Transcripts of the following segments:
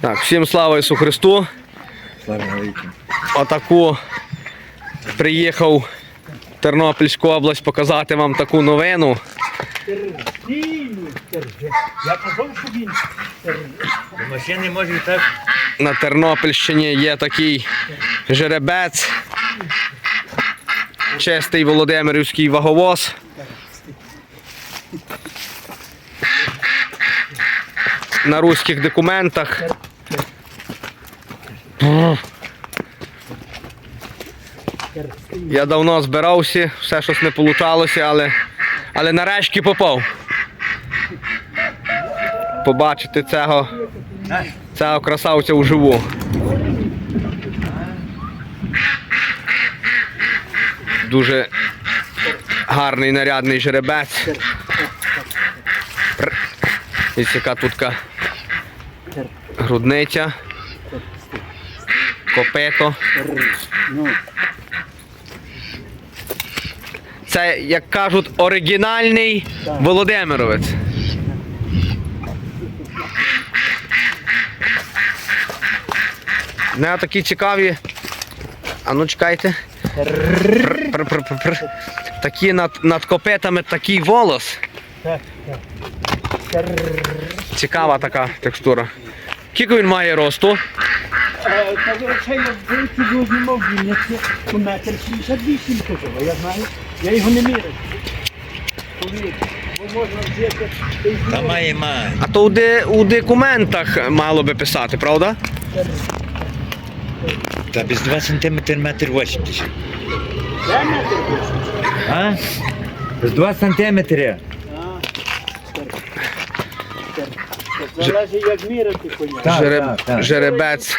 Так, всім слава Ісу Христу. Слава. Отаку приїхав в Тернопільську область показати вам таку новину. Я казав, що він машини може так. На Тернопільщині є такий жеребець. Чистий Володимирівський ваговоз. На руських документах. Я давно збирався, все щось не вийшло, але, але нарешті попав. Побачити цього, цього красавця вживу. Дуже гарний нарядний жеребець. Ось яка тутка грудниця. Копито. ну, Це, як кажуть, оригінальний Володимировець. Не такі цікаві. А ну чекайте. Пр- пр- пр- пр- пр. Такі над, над копитами такий волос. Цікава така текстура. Скільки він має росту? Та звичайно, деякі люди мав Вінниці по метр 78 казав, а я знаю, я його не мірив. Та має має. А то у, де, у документах мало би писати, правда? Та без 2 см метр 80. Де метр вийшов? А? Без 2 сантиметри. А, так, так, так. Залежить, як мірити коня. Жереб... Жеребець.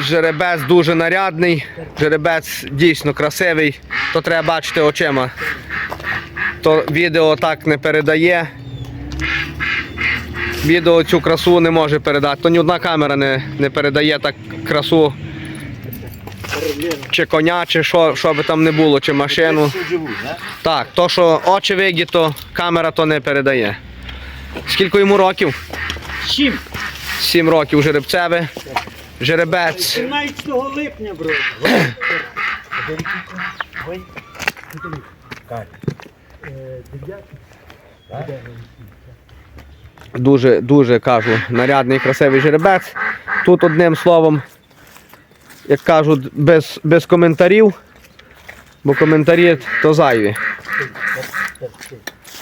Жеребець дуже нарядний, жеребець дійсно красивий, то треба бачити очима. То відео так не передає. Відео цю красу не може передати, то ні одна камера не не передає так красу чи коня, чи що що би там не було, чи машину. Так, то що очі вигі, то камера то не передає. Скільки йому років? Сім. 7 років жеребцеве. Жеребець. 13 липня, бро. Дуже, дуже кажу, нарядний красивий жеребець. Тут одним словом, як кажуть, без без коментарів, бо коментарі то зайві.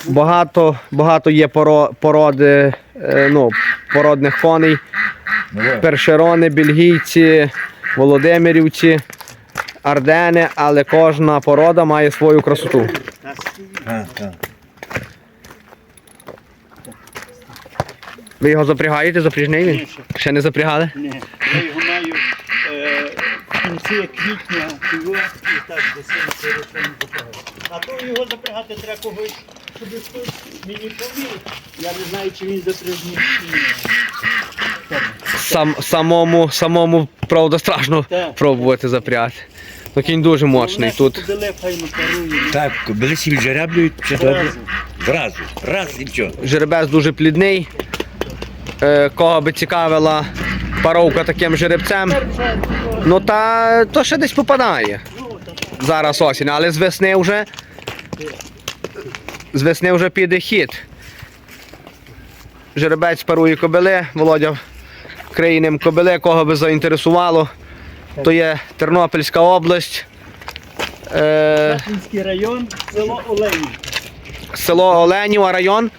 Багато багато є породи ну, породних коней. Першерони, бельгійці, володимирівці, ардени, але кожна порода має свою красоту. Ви його запрягаєте, запряжний він? Ще. Не запрягали? Ні, я його маю е, в кінці квітня і так до 7 років запрягаю. А то його запрягати треба когось, щоб хтось мені повірив. Я не знаю, чи він запряжний чи. Сам, самому, самому, правда, страшно Так. пробувати запрягати. Ну кінь дуже мощний тут. Так, коли сі жереблюють, все добре. Зразу. Зразу. Раз і все. Жеребець дуже плідний. Е, кого би цікавила паровка таким жеребцем, ну та то ще десь попадає. Зараз осінь, але з весни вже. З весни вже піде хід. Жеребець парує кобили, Володя криє ним кобили, кого би заінтересувало. То є Тернопільська область, е, Шатинський район, село Олені. село Оленів, а район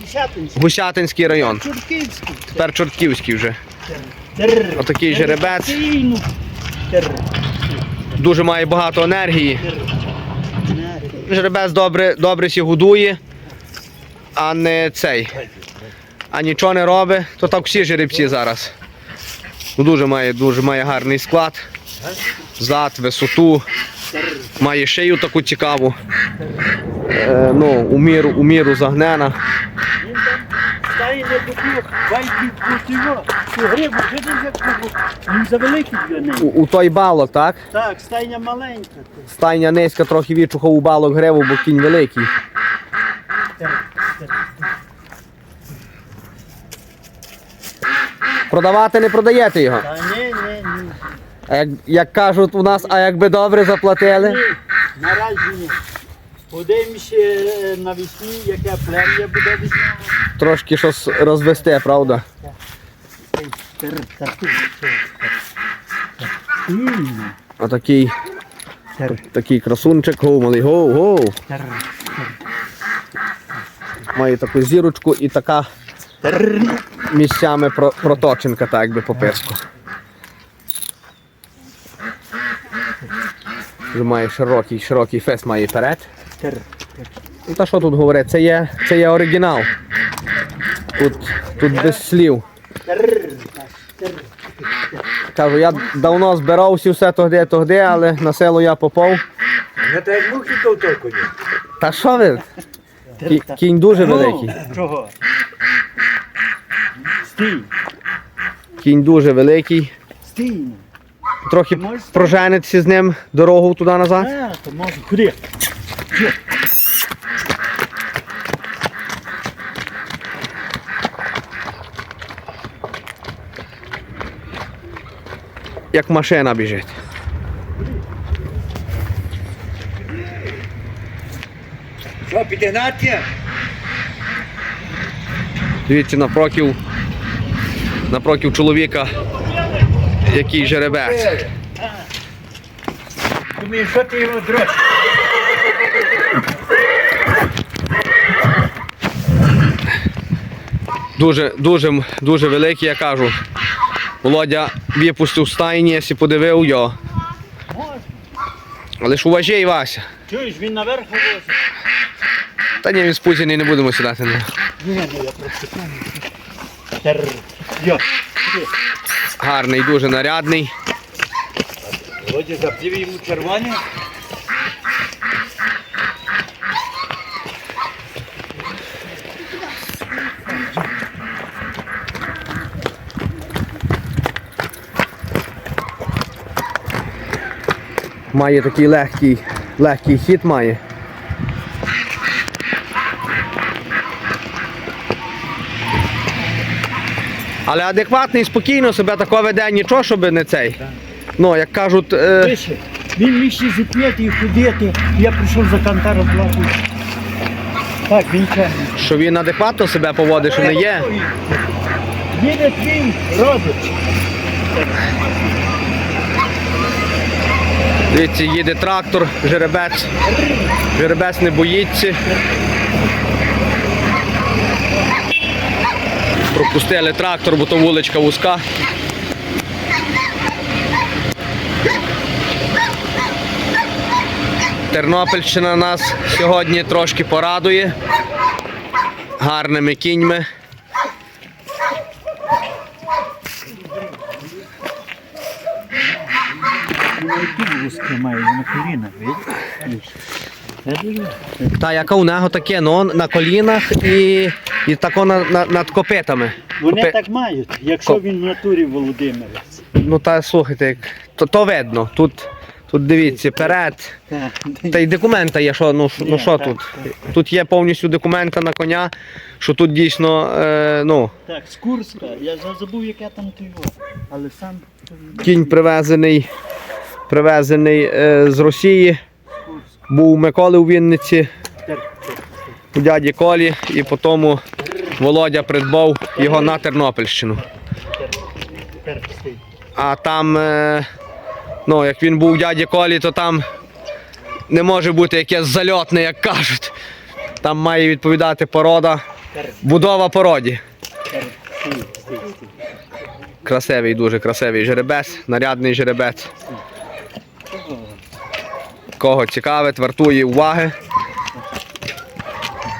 Гусятинський. Гусятинський район. Чортківський. Тепер Чортківський вже. Отакий жеребець. Дуже має багато енергії. Жеребець добре, добре сі годує, а не цей. А нічого не робить, то так всі жеребці зараз. Ну, Дуже має, дуже має гарний склад. Зад, висоту, має шию таку цікаву. Е, ну, у міру, у міру загнена. Його. Грибу видиш. Він завеликий для неї. У, у той балок, так? Так, стайня маленька. Стайня низька, трохи відчухав у балок гриву, бо кінь великий. Так, так. Продавати не продаєте його. Та ні, ні, ні. А як, як кажуть у нас, а якби добре заплатили. Ні, наразі ні. Подивимося е, навесні, яке плем'я буде весняне. Трошки щось розвести, правда? Тер, та тут, що? М, Отакий такий красунчик, гоу, малий, гоу, гоу. Має таку зірочку і така місцями проточенка, так якби по писку. Вже має широкий, широкий фес має перед. Тер. Ну та що тут говорити, це є, це є оригінал. Тут, тут без слів. Кажу, я давно збирався все тогди, тогди, але на село я попав. Не та як мухи то толку. Та що ви? Кі- Кінь дуже Ну, великий. Чого? Стій. Кінь дуже великий. Стій. Трохи проженеться з ним дорогу туди назад. А, то може. Куди? Як машина біжить. Що, підігнати? Дивіться напроків, напроків чоловіка, який жеребець. Думаю, що ти його дрочиш? Дуже, дуже, дуже великий, я кажу. Володя випустив стайні, якщо подивив його. Але ж уважай, Вася. Чуєш, він наверх возить. Та ні, він спузений, не будемо сідати. Ні, я просто? Гарний, дуже нарядний. Володя заплів йому червоне. Має такий легкий, легкий хід має. Але адекватний, спокійно себе тако веде, нічого, щоб не цей. Ну, як кажуть, е, Вище. Він міг ще зіп'яти і ходити. Я прийшов за кантаром плату. Так, він чемний. що він адекватно себе поводить, що не є. Їде твій родич. Дивіться, їде трактор, жеребець. Жеребець не боїться. Пропустили трактор, бо то вуличка вузька. Тернопільщина нас сьогодні трошки порадує гарними кіньми. Вона і тут вузьке має на колінах, видиш? Та яка у нього таке, ну на колінах і, і тако на, на, над копитами. Вони Копи- так мають, якщо він в натурі Володимирець. Ну та слухайте, як- то, то видно. Тут, тут дивіться, перед. Та й документа є, що ну, ну що тут? Тут є повністю документа на коня, що тут дійсно, е, ну, Так, з Курська, я забув, яке там ти але сам кінь привезений, привезений е, з Росії. Був у Миколи у Вінниці, у дяді Колі, і потім Володя придбав його на Тернопільщину. А там, е, ну, як він був у дяді Колі, то там не може бути якесь зальотне, як кажуть. Там має відповідати порода, будова породі. Красивий, дуже красивий жеребець, нарядний жеребець. Кого цікавить, вартує уваги.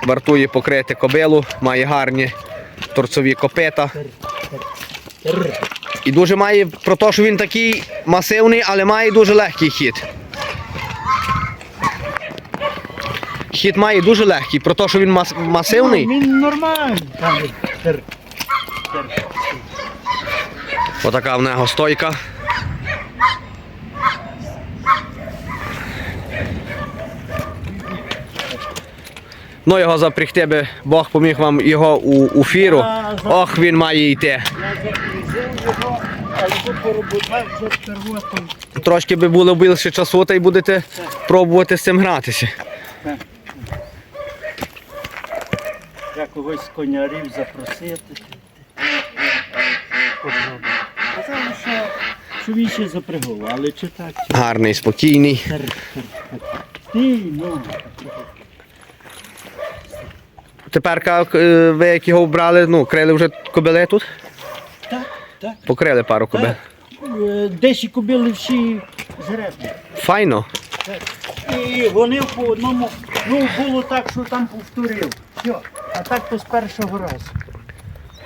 Вартує покрити кобилу, має гарні торцові копита. І дуже має про те, що він такий масивний, але має дуже легкий хід. Хід має дуже легкий, про те, що він мас- масивний. Ну, Він нормальний. Отака в нього стойка. Ну його запрягти би, Бог поміг вам його у, у фіру. Ох, він має йти. Трошки би було більше часу, та й будете пробувати з цим гратися. Я когось з конярів запросити. Казали, що, що він ще запрягав, але чи так, Гарний, спокійний. Ти, ну. Тепер е, ви як його вбрали, ну, крили вже кобили тут? Так, так. Покрили пару кобил. Так. Е, Десь і купили всі жеребні. Файно. І вони по одному, ну було так, що там повторив. Все. А так то з першого разу.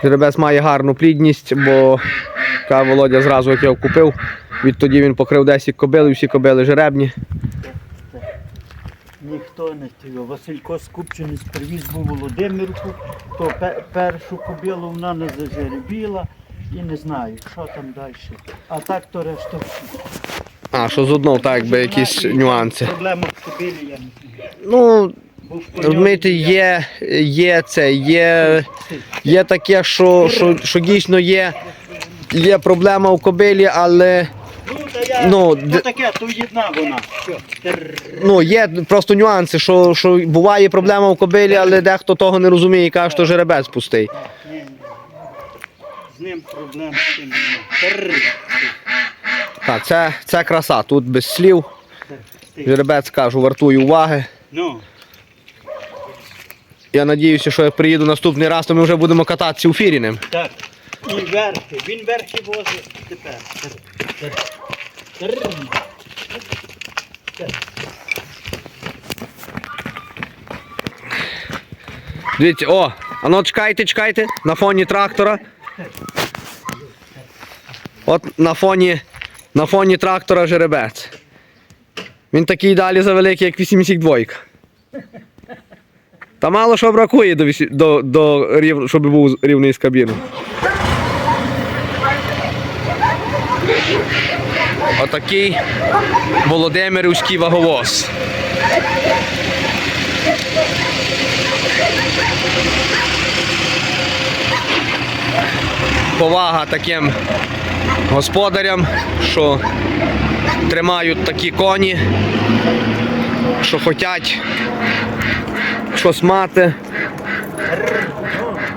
Жеребець має гарну плідність, бо Володя зразу, як його купив, відтоді він покрив 10 кобил і всі кобили жеребні. Ніхто не тіго. Василько Скупчинець привіз був Володимирку, то першу кобилу вона не зажеребіла і не знаю, що там далі. А так то решта всі. А, що з одного, так, якби якісь нюанси. Проблема в кобилі, я не знаю. Ну, коньові розумієте, є, є це, є, є таке, що, що, що дійсно є, є проблема у кобилі, але Ну, я, Ну, де- таке, то єдна вона. Ну, є просто нюанси, що, що буває проблема у кобилі, але дехто того не розуміє і каже, що жеребець пустий. З ним проблем. Так, це, це краса, тут без слів. Жеребець кажу, вартує уваги. Ну, Я надіюся, що я приїду наступний раз, то ми вже будемо кататися у фірі ним. так. І верхи. Він верхи возить тепер. Дивіться, о, а ну чекайте, чекайте, на фоні трактора. От на фоні, на фоні трактора жеребець. Він такий далі завеликий, як 82. Та мало що бракує до, до, до щоб був рівний з кабіном. Отакий Володимирівський ваговоз. повага таким господарям, що тримають такі коні, що хочуть щось мати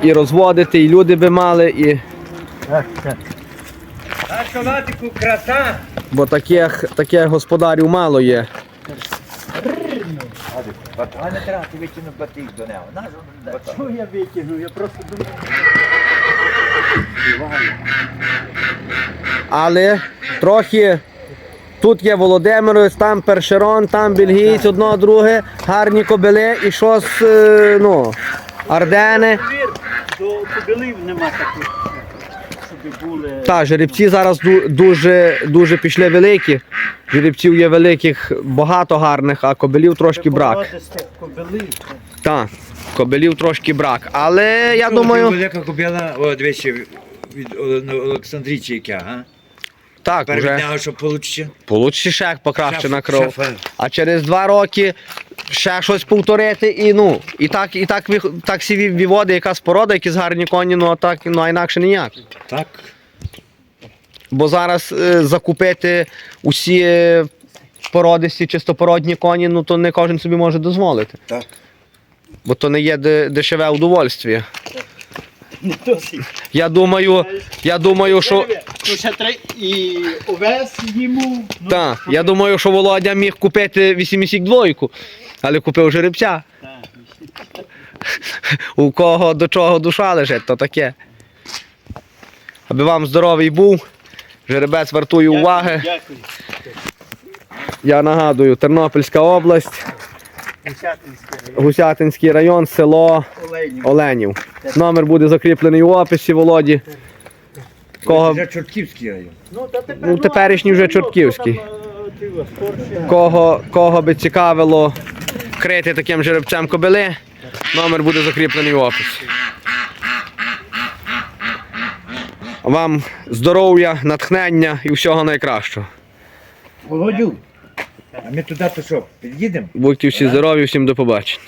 і розводити, і люди би мали, і... Шалатику краса. бо таких, таких господарів мало є. А не треба, ти витягнув батик до нього. На, що він я витягнув? Я просто думав. Але трохи тут є Володимировець, там Першерон, там Бельгійць, одно, друге, гарні кобили і щось, е, ну, Ардени. Повір, до кобилів нема таких, щоб були. Так, жеребці зараз дуже, дуже пішли великі. Жеребців є великих багато гарних, а кобилів трошки брак. Так, кобилів трошки брак. Але я думаю, Велика кобила, о, дивіться, від Оле- яка, а? так, вже нього, що получше. получше ще покращена Шеф- кров. А через два роки ще щось повторити і ну, і так, і так, так всі ві- віводи, якась порода, якісь гарні коні, ну а так, ну а інакше ніяк. Так. Бо зараз е, закупити усі е, породисті, чистопородні коні, ну то не кожен собі може дозволити. Так. Бо то не є де- дешеве. Не досить. Я думаю, я думаю, що. Ну, ще треба і овес йому. Ну, Так, я думаю, що Володя міг купити 82, але купив жеребця. У кого до чого душа лежить, то таке. Аби вам здоровий був, жеребець вартує уваги. Дякую. Я нагадую, Тернопільська область, Гусятинський район, село Оленів. Оленів. Номер буде закріплений у описі Володі. Кого, Вже Чортківський район. Ну, та тепер, Ну, теперішній вже Чортківський. Кого, кого би цікавило крити таким жеребцем кобили, номер буде закріплений в описі. Вам здоров'я, натхнення і всього найкращого. Володю, а ми туди то що, під'їдемо? Будьте всі здорові, всім до побачення.